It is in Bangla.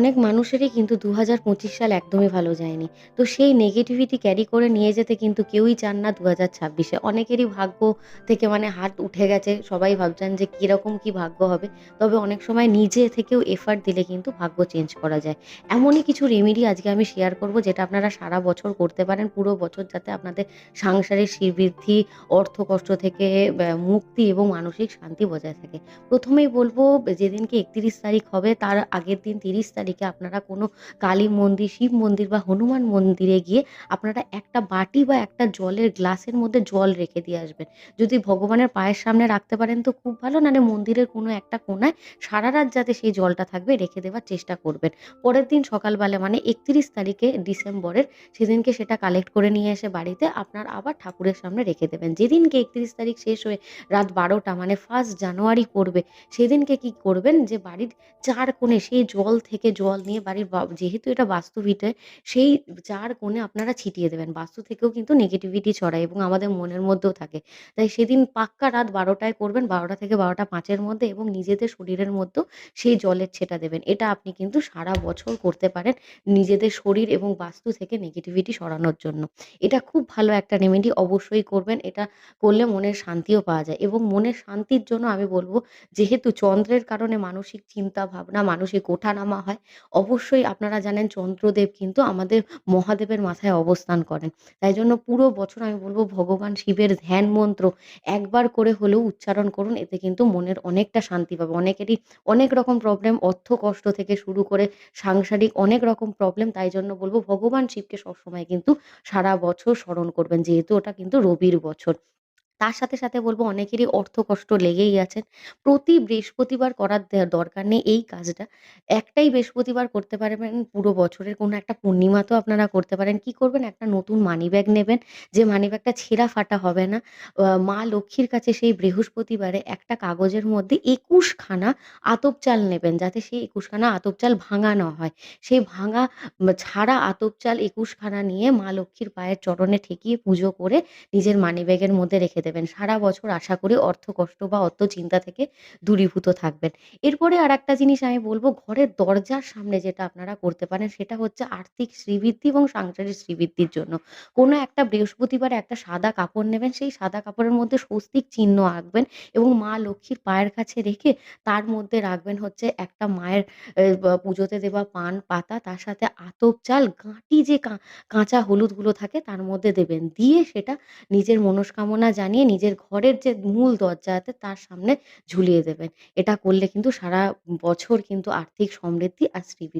অনেক মানুষেরই কিন্তু ২০২৫ সাল একদমই ভালো যায়নি। তো সেই নেগেটিভিটি ক্যারি করে নিয়ে যেতে কিন্তু কেউই চান না ২০২৬ ছাব্বিশে অনেকেরই ভাগ্য থেকে মানে হাত উঠে গেছে। সবাই ভাবছেন যে কীরকম কি ভাগ্য হবে। তবে অনেক সময় নিজে থেকেও এফার্ট দিলে কিন্তু ভাগ্য চেঞ্জ করা যায়। এমনই কিছু রেমেডি আজকে আমি শেয়ার করব যেটা আপনারা সারা বছর করতে পারেন। পুরো বছর যাতে আপনাদের সাংসারিক শ্রীবৃদ্ধি, অর্থকষ্ট থেকে মুক্তি এবং মানসিক শান্তি বজায় থাকে। প্রথমেই বলব যেদিনকে ৩১ তারিখ হবে তার আগের দিন ৩০ তারিখে আপনারা কোনো কালী মন্দির, শিব মন্দির বা হনুমান মন্দিরে গিয়ে আপনারা একটা বাটি বা একটা জলের গ্লাসের মধ্যে জল রেখে দিয়ে আসবেন। যদি ভগবানের পায়ের সামনে রাখতে পারেন তো খুব ভালো, নাহলে মন্দিরের কোনো একটা কোণায় সারারাত যাতে সেই জলটা থাকবে রেখে দেওয়ার চেষ্টা করবেন। পরের দিন সকালবেলা মানে ৩১ তারিখে ডিসেম্বরের সেদিনকে সেটা কালেক্ট করে নিয়ে এসে বাড়িতে আপনার আবার ঠাকুরের সামনে রেখে দেবেন। যেদিনকে ৩১ তারিখ শেষ হয়ে রাত ১২টা মানে ফার্স্ট জানুয়ারি পড়বে, সেদিনকে কি করবেন যে বাড়ির চার কোণে সেই জল থেকে জল নিয়ে বাড়ির যেহেতু এটা বাস্তুভিটে সেই চার কোণে আপনারা ছিটিয়ে দেবেন। বাস্তু থেকেও কিন্তু নেগেটিভিটি ছড়ায় এবং আমাদের মনের মধ্যেও থাকে। তাই সেদিন পাক্কা রাত ১২টায় করবেন ১২টা থেকে বারোটা পাঁচের মধ্যে এবং নিজেদের শরীরের মধ্যেও সেই জলের ছেটা দেবেন। এটা আপনি কিন্তু সারা বছর করতে পারেন নিজেদের শরীর এবং বাস্তু থেকে নেগেটিভিটি সরানোর জন্য। এটা খুব ভালো একটা রেমেডি অবশ্যই করবেন। এটা করলে মনের শান্তিও পাওয়া যায় এবং মনের শান্তির জন্য আমি বলব যেহেতু চন্দ্রের কারণে মানসিক চিন্তা ভাবনা, মানসিক ওঠানামা হয়, অবশ্যই আপনারা জানেন চন্দ্রদেব কিন্তু আমাদের মহাদেবের মাথায় অবস্থান করেন। তাই জন্য পুরো বছর আমি বলব ভগবান শিবের ধ্যান মন্ত্র একবার করে হলেও উচ্চারণ করুন। এতে কিন্তু মনের অনেকটা শান্তি পাবে। অনেকেরই অনেক রকম প্রবলেম অর্থ কষ্ট থেকে শুরু করে সাংসারিক অনেক রকম প্রবলেম। তাই জন্য বলব ভগবান শিবকে সবসময় কিন্তু সারা বছর স্মরণ করবেন। যেহেতু ওটা কিন্তু রবির বছর। তার সাথে, সাথে বলব অনেকেরই অর্থ কষ্ট লেগেই আছে। প্রতি বৃহস্পতিবার করার দরকার নেই এই কাজটা। একটাই বৃহস্পতিবার করতে পারবেন পুরো বছরের কোনো একটা পূর্ণিমা তো আপনারা করতে পারেন। কি করবেন? একটা নতুন মানিব্যাগ নেবেন। যে মানি ব্যাগটা ছেঁড়া ফাটা হবে না। মা লক্ষ্মীর কাছে সেই বৃহস্পতিবারে একটা কাগজের মধ্যে ২১ খানা আতপ চাল নেবেন। যাতে সেই ২১ খানা আতপ চাল ভাঙা না হয়। সেই ভাঙা ছাড়া আতপ চাল ২১ খানা নিয়ে মা লক্ষ্মীর পায়ের চরণে ঠেকিয়ে পুজো করে নিজের মানিব্যাগের মধ্যে রেখে দেবেন। সারা বছর আশা করি অর্থ কষ্ট বা অর্থ চিন্তা থেকে দূরীভূত থাকবেন। এরপরে আরেকটা জিনিস আমি বলব ঘরের দরজার সামনে যেটা আপনারা করতে পারেন সেটা হচ্ছে আর্থিক শ্রীবৃদ্ধি এবং সাংসারিক শ্রীবৃদ্ধির জন্য। কোনো একটা বৃহস্পতিবার একটা সাদা কাপড় নেবেন। সেই সাদা কাপড়ের মধ্যে স্বস্তিক চিহ্ন আঁকবেন এবং মা লক্ষ্মীর পায়ের কাছে রেখে তার মধ্যে রাখবেন হচ্ছে একটা মায়ের পুজোতে দেওয়া পান পাতা তার সাথে আতপ চাল, গাঁটি যে কাঁচা হলুদগুলো থাকে তার মধ্যে দেবেন। দিয়ে সেটা নিজের মনস্কামনা জানিয়ে নিজের ঘরের যে মূল দরজা আছে তার সামনে ঝুলিয়ে দেবেন। এটা করলে কিন্তু সারা বছর কিন্তু আর্থিক সমৃদ্ধি আর শ্রীবৃদ্ধি